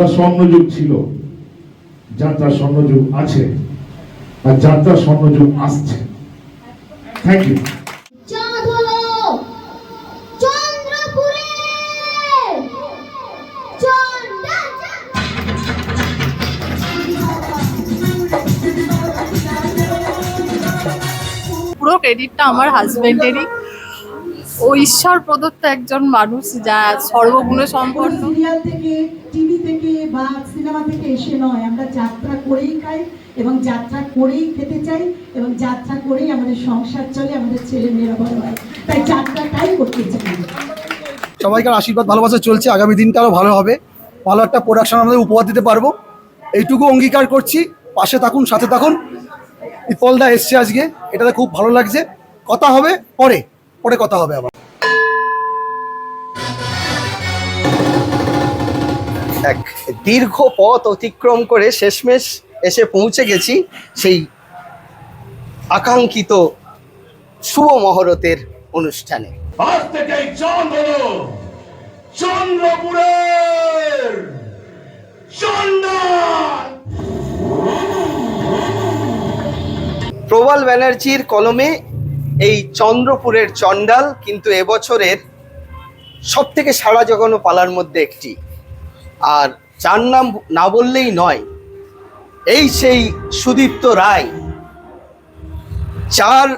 যাত্রা স্বর্ণযুগ ছিল যাত্রা স্বর্ণযুগ আছে আর যাত্রা স্বর্ণযুগ আসছে। থ্যাংক ইউ পুরো ক্রেডিটটা আমার হাজবেন্ডেরই ও ঈশ্বর প্রদত্ত একজন মানুষ যা সর্বগুণে সম্পন্ন। সিরিয়াল থেকে টিভি থেকে বা সিনেমা থেকে এসে নয়। আমরা যাত্রা করেই খাই এবং যাত্রা করেই খেতে চাই এবং যাত্রা করেই আমাদের সংসার চলে আমাদের ছেলে মেয়েরা বড় হয়। তাই যাত্রাটাই করতে চাই। সবাইকার আশীর্বাদ ভালোবাসা চলছে। আগামী দিনটা আরও ভালো হবে। ভালো একটা প্রোডাকশন আমাদের উপহার দিতে পারব। এইটুকু অঙ্গীকার করছি। পাশে থাকুন সাথে থাকুন। ইপলদা এসছে আজকে। এটাতে খুব ভালো লাগছে। কথা হবে পরে। পরে কথা হবে আবার। এক দীর্ঘ পথ অতিক্রম করে শেষমেশ এসে পৌঁছে গেছি সেই আকাঙ্ক্ষিত শুভ মহরতের অনুষ্ঠানে। আজ থেকে হলো চন্দ্রপুরের প্রবল ব্যানার্জির কলমে এই চন্দ্রপুরের চণ্ডাল কিন্তু এবছরের সব থেকে সারা জগানো পালার মধ্যে একটি। আর যার নাম না বললেই নয়, এই সেই সুদীপ্ত রায়, যার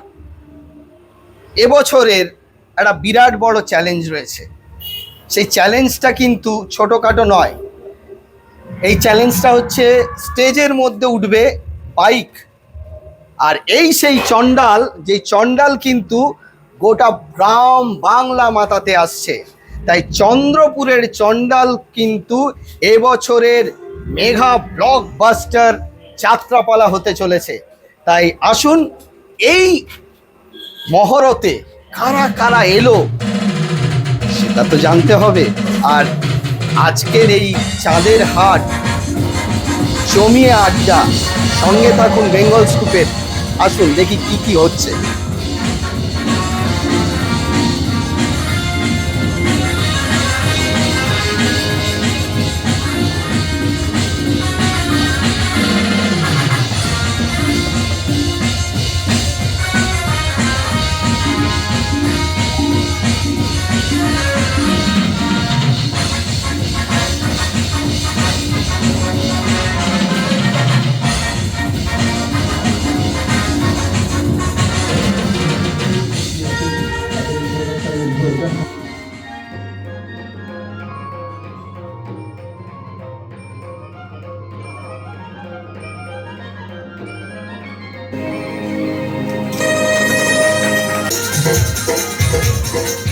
এবছরের একটা বিরাট বড় চ্যালেঞ্জ রয়েছে। সেই চ্যালেঞ্জটা কিন্তু ছোটোখাটো নয়। এই চ্যালেঞ্জটা হচ্ছে স্টেজের মধ্যে উঠবে বাইক আর এই সেই চণ্ডাল যে চণ্ডাল কিন্তু গোটা গ্রাম বাংলা মাতাতে আসছে। তাই চন্দ্রপুরের চণ্ডাল কিন্তু এবছরের মেঘা ব্লকবাস্টার যাত্রাপালা হতে চলেছে। তাই আসুন, এই মহরতে কারা কারা এলো, সেটা তো জানতে হবে। আর আজকের এই চাঁদের হাট, জমিয়ে আড্ডা, সঙ্গে থাকুন বেঙ্গল স্কুপের আসুন দেখি কি কি হচ্ছে। Thank you.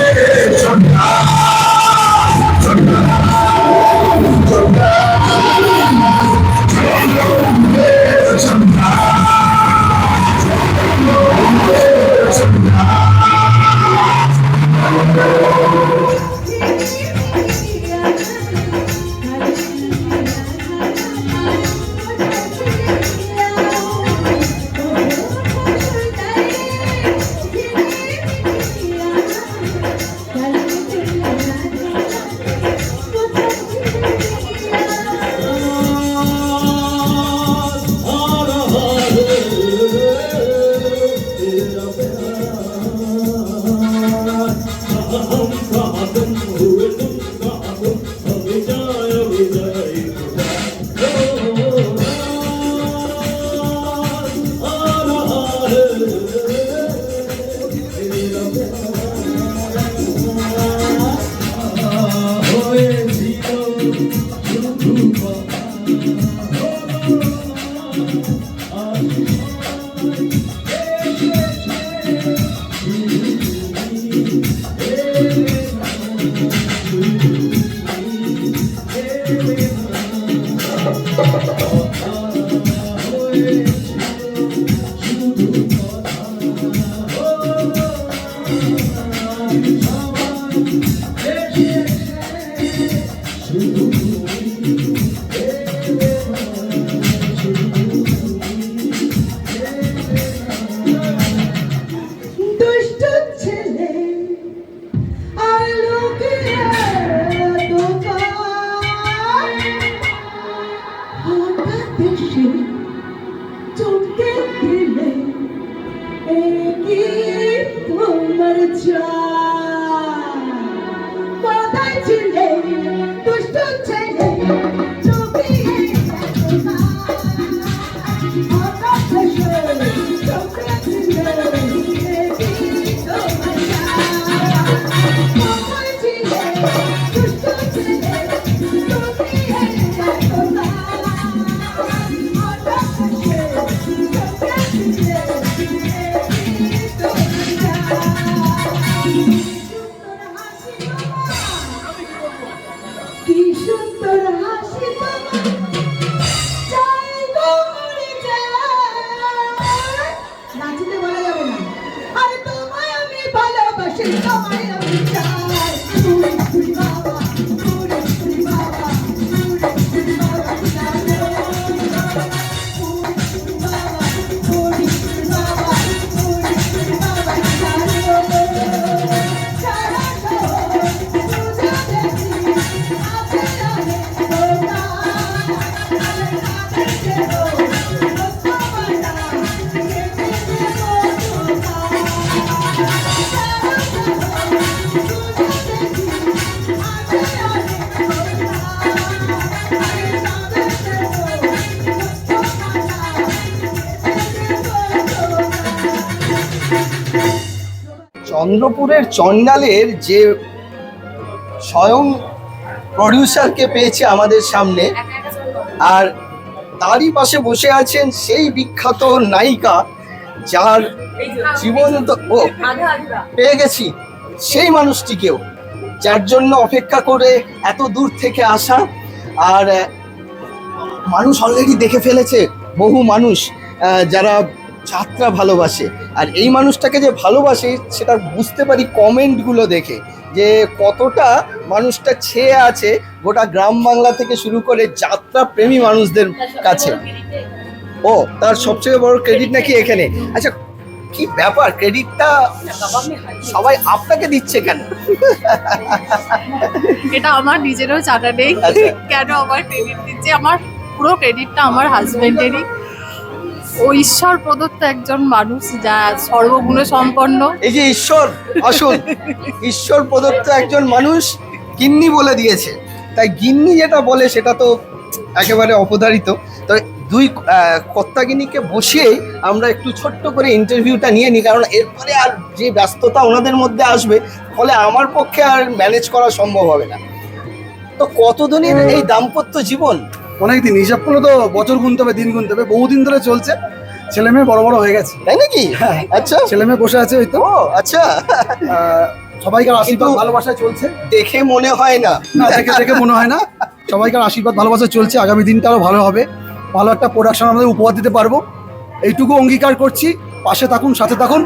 Thank. চন্দ্রপুরের চন্ডালের যে স্বয়ং প্রডিউসারকে পেয়েছে আমাদের সামনে, আর তারই পাশে বসে আছেন সেই বিখ্যাত নায়িকা যার জীবন ও, পেয়ে গেছি সেই মানুষটিকেও, যার জন্য অপেক্ষা করে এত দূর থেকে আসা। আর মানুষ অলরেডি দেখে ফেলেছে, বহু মানুষ যারা যাত্রা ভালোবাসে। আর এই মানুষটাকে যে ভালোবাসে সেটা বুঝতে পারি কমেন্টগুলো দেখে যে কতটা মানুষটা ছেয়ে আছে গোটা গ্রাম বাংলা থেকে শুরু করে যাত্রা প্রেমী মানুষদের কাছে। ও তার সবচেয়ে বড় ক্রেডিট নাকি এখানে? আচ্ছা কি ব্যাপার? ক্রেডিটটা সবাই আপনাকে দিচ্ছে কেন? এটা আমার নিজেরও জানা নেই। আচ্ছা। কেন আমার ক্রেডিট দিচ্ছে? আমার পুরো ক্রেডিটটা আমার হাজবেন্ডেরই ও ঈশ্বর প্রদত্ত একজন মানুষ যা সর্বগুণে সম্পন্ন। এই যে ঈশ্বর আসুন। ঈশ্বর প্রদত্ত একজন মানুষ গিন্নি বলে দিয়েছে। তাই গিন্নি যেটা বলে সেটা তো একেবারে অপধারিত। তো দুই কর্তাগিনীকে বসিয়েই আমরা একটু ছোট্ট করে ইন্টারভিউটা নিয়ে নিই কারণ এরপরে আর যে ব্যস্ততা ওনাদের মধ্যে আসবে ফলে আমার পক্ষে আর ম্যানেজ করা সম্ভব হবে না। তো কতদিনের এই দাম্পত্য জীবন? অনেকদিন হিসাব করলে তো বছর গুনতে হবে দিন গুনতে হবে বহুদিন ধরে চলছে। ছেলে মেয়ে বড় বড় হয়ে গেছে। তাই নাকি? আচ্ছা। ছেলে মেয়ে বসে আছে ওই তো। আচ্ছা। সবাইকার আশীর্বাদ ভালোবাসায় চলছে। দেখে মনে হয় না। না দেখে দেখে মনে হয় না। সবাইকার আশীর্বাদ ভালোবাসা চলছে। আগামী দিনটা আরও ভালো হবে। ভালো একটা প্রোডাকশন আমাদের উপহার দিতে পারব। এইটুকু অঙ্গীকার করছি। পাশে থাকুন সাথে থাকুন।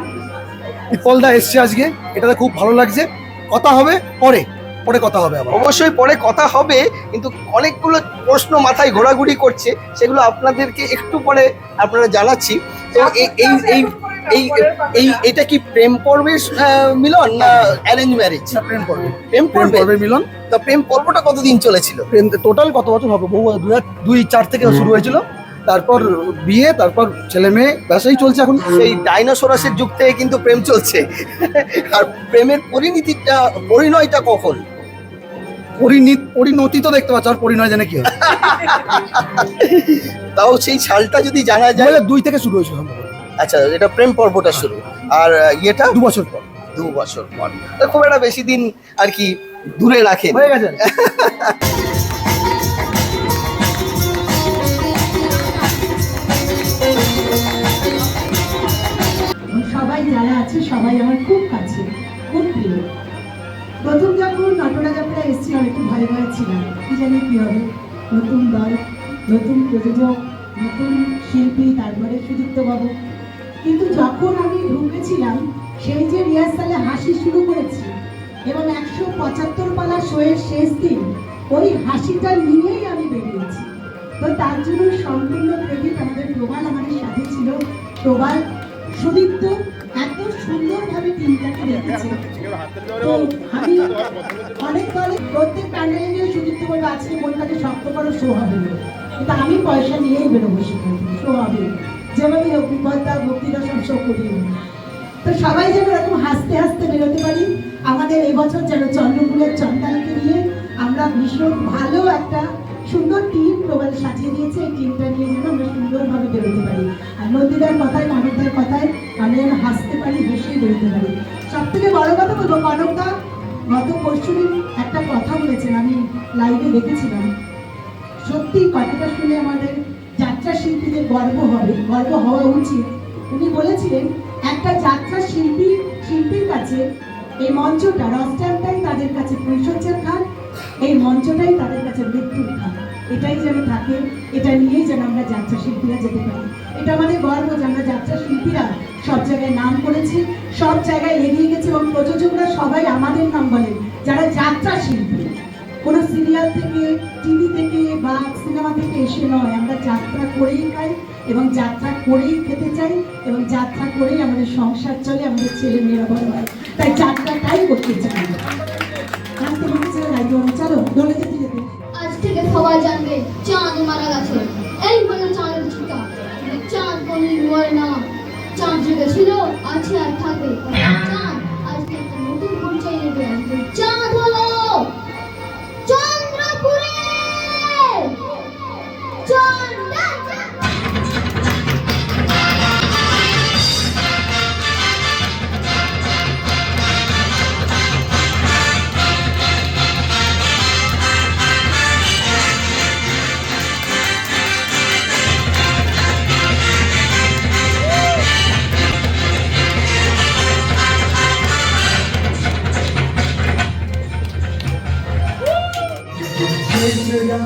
ইপলদা এসছে আজকে। এটাতে খুব ভালো লাগছে। কথা হবে পরে। পরে কথা হবে আবার। অবশ্যই পরে কথা হবে কিন্তু অনেকগুলো প্রশ্ন মাথায় ঘোরাঘুরি করছে সেগুলো আপনাদেরকে একটু পরে আপনারা জানাচ্ছি। তো এই এই এই এই এটা কি প্রেম পর্বের মিলন না অ্যারেঞ্জ ম্যারেজ প্রেম পর্বে। প্রেম পর্বের মিলন। তো প্রেম পর্বটা কতদিন চলেছিল? প্রেম টোটাল কত বছর হবে? বহু দুই হাজার- দুই চার থেকে শুরু হয়েছিল। তারপর বিয়ে তারপর ছেলে মেয়ে ব্যাসাই চলছে এখন। সেই ডাইনোসরাসের যুগ থেকে কিন্তু প্রেম চলছে। আর প্রেমের পরিণতিটা পরিণয়টা কখন? পরিণীত পরিণতি তো দেখতে পাচ্ছ আর পরিণয় জানে কি তাও সেই সালটা যদি জানা যায় দুই থেকে শুরু হয়েছিল। আচ্ছা এটা প্রেম পর্বটা শুরু। আর ইয়েটা? দু বছর পর। দু বছর পর। তো খুব একটা বেশি দিন আর কি দূরে রাখে হয়ে গেছে। ছিলাম কি জানি কি হবে। নতুন দল নতুন প্রযোজক, নতুন শিল্পী, তারপরে সুযুক্ত বাবু। কিন্তু যখন আমি ঢুকেছিলাম, সেই যে রিহার্সালে হাসি শুরু করেছি, এবং একশো পঁচাত্তর পালা শোয়ের শেষ দিন, ওই হাসিটা নিয়েই আমি বেরিয়েছি। তো তার জন্য সম্পূর্ণ ক্রেডিট আমাদের প্রবাল, আমাদের সাথে ছিল প্রবাল সুদীপ্ত। এত সুন্দরভাবে টিমটাকে রেখেছে আমি করো আমি পয়সা নিয়েই বেরোবো সেখান শো হবে না। যেভাবে হোক বিপদটা ভক্তিটা সব শো নেব। তো সবাই যেন এরকম হাসতে হাসতে বেরোতে পারি আমাদের এবছর যেন চন্দ্রপুরের চন্দালকে নিয়ে আমরা ভীষণ ভালো একটা সুন্দর টিম প্রবাল সাজিয়ে দিয়েছে। এই টিমটা নিয়ে যেন আমরা সুন্দরভাবে বেরোতে পারি। আর নদীদার কথায় কনকদার কথায় আমরা যেন হাসতে পারি, হেসেই বেরোতে পারি। সব থেকে বড় কথা বলব, কনকদা, গত পরশু একটা কথা বলেছেন, আমি লাইভে দেখেছিলাম। সত্যি কথাটা শুনে আমাদের যাত্রা শিল্পীদের গর্ব হবে, গর্ব হওয়া উচিত। উনি বলেছিলেন, একটা যাত্রা শিল্পী, শিল্পীর কাছে এই মঞ্চটা রস্টারটাই তাদের কাছে ফুলসজ্জার খান এই মঞ্চটাই তাদের কাছে মৃত্যুর খান এটাই যেন থাকে, এটা নিয়েই যেন আমরা যাত্রা শিল্পীরা যেতে পারি। এটা আমাদের গর্ব যে আমরা যাত্রা শিল্পীরা সব জায়গায় নাম করেছি, সব জায়গায় এগিয়ে গেছি এবং প্রযোজকরা সবাই আমাদের নাম বলেন। যারা যাত্রা শিল্পী, কোনো সিরিয়াল থেকে, টিভি থেকে বা সিনেমা থেকে এসে নয়, আমরা যাত্রা করেই খাই এবং যাত্রা করেই খেতে চাই এবং যাত্রা করেই আমাদের সংসার চলে, আমাদের ছেলে মেয়েরা বড় হয়। তাই যাত্রাটাই করতে চাই। ছেলে বলো, চলো দোলে যেতে যেতে। আজ থেকে সবাই জানবে চাঁদ মারা গেছে। এই হলো চাঁদের চিতা চাঁদ কোনদিন মরে না। চাঁদ জেগেছিল আছে আর থাকবে। আমাদের